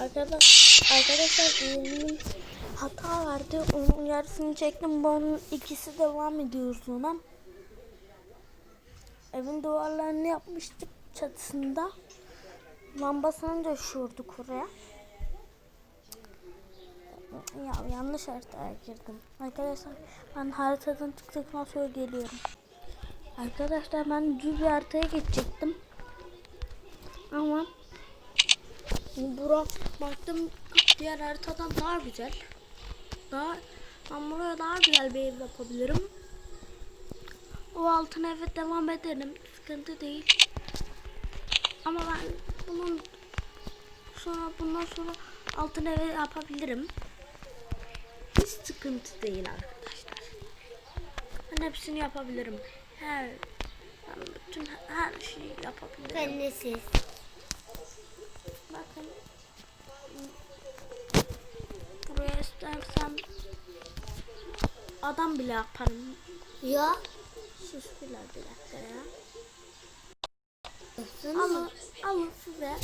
Arkadaş, arkadaşlar yeğenim hata verdi. Onun yarısını çektim. Bunun ikisi devam ediyor sonra. Evin duvarlarını yapmıştık çatısında. Lambasını düşürdük oraya. Ya yanlış haritaya girdim. Arkadaşlar ben haritadan çıktıktan sonra geliyorum. Arkadaşlar ben düz bir haritaya geçecektim. Ama Burak baktım diğer haritadan daha güzel. Daha ben buraya daha güzel bir ev yapabilirim. O altın eve devam ederim. Sıkıntı değil. Ama ben bunun sonra bundan sonra altın eve yapabilirim. Hiç sıkıntı değil arkadaşlar. Ben hepsini yapabilirim. Her ben bütün her şeyi yapabilirim. Ben de. Adam bile yaparım. Ya. Sus bir dakika ya. Alın, alın size.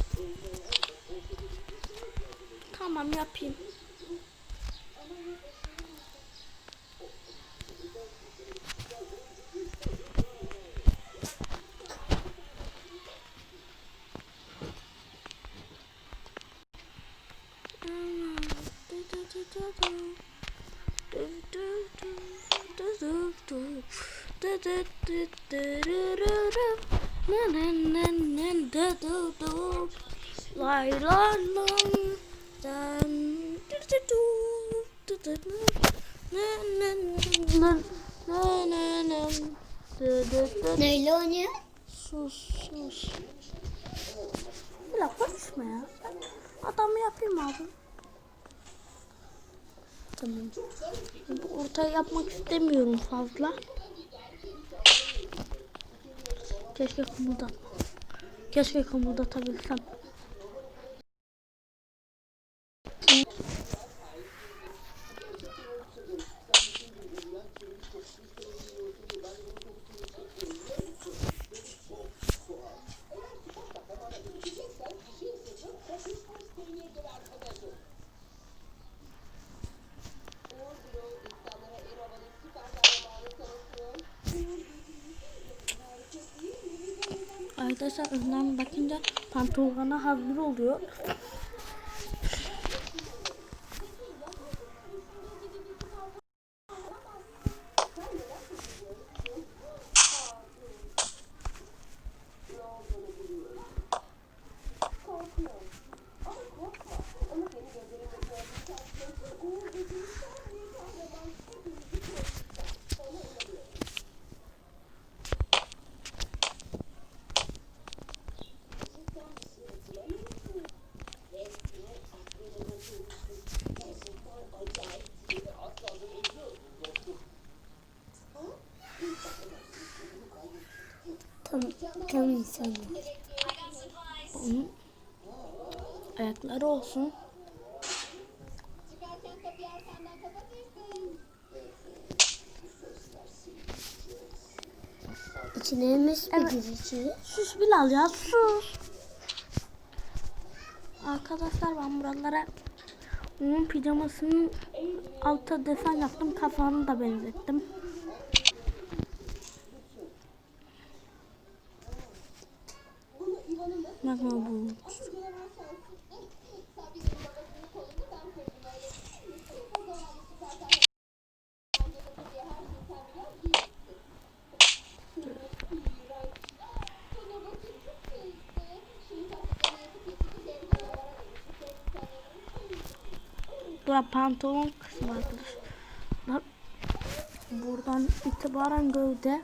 Tamam yapayım. Lay lay lay. Dan. Neyle oynuyor? Sus sus. Bir konuşma ya. Adamı yapayım abi. Tamam. Bu ortaya yapmak istemiyorum fazla. Keşke kımıldat. Keşke kımıldatabilsem. Arkadaşlar önden bakınca pantolona hazır oluyor. Tam insanlar. Onun ayakları olsun. İçlerimiz Evet. bir içi. Sus Bilal ya sus. Arkadaşlar ben buralara onun pijamasının altta desen yaptım. Kafanı da benzettim. Bakma bu. Bura pantolon kısmı arkadaşlar. Buradan itibaren gövde.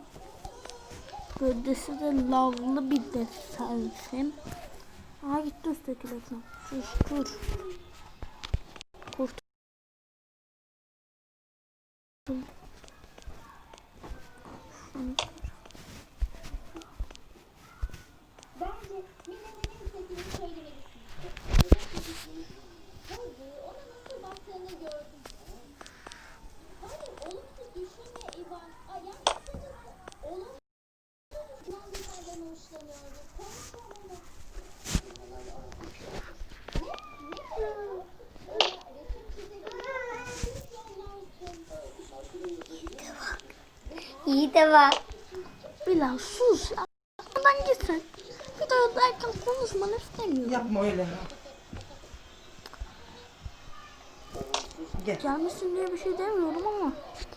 Gövdesi de lavlı bir desensin. Aha gitti üstteki desen. Şuştur. Kurt. Şunu. Bence Mine'nin İyi de var. Bilal sus ya. Buradan git sen. Videodayken konuşmanı istemiyorum. Yapma öyle. Gel. Gelmişsin diye bir şey demiyorum ama.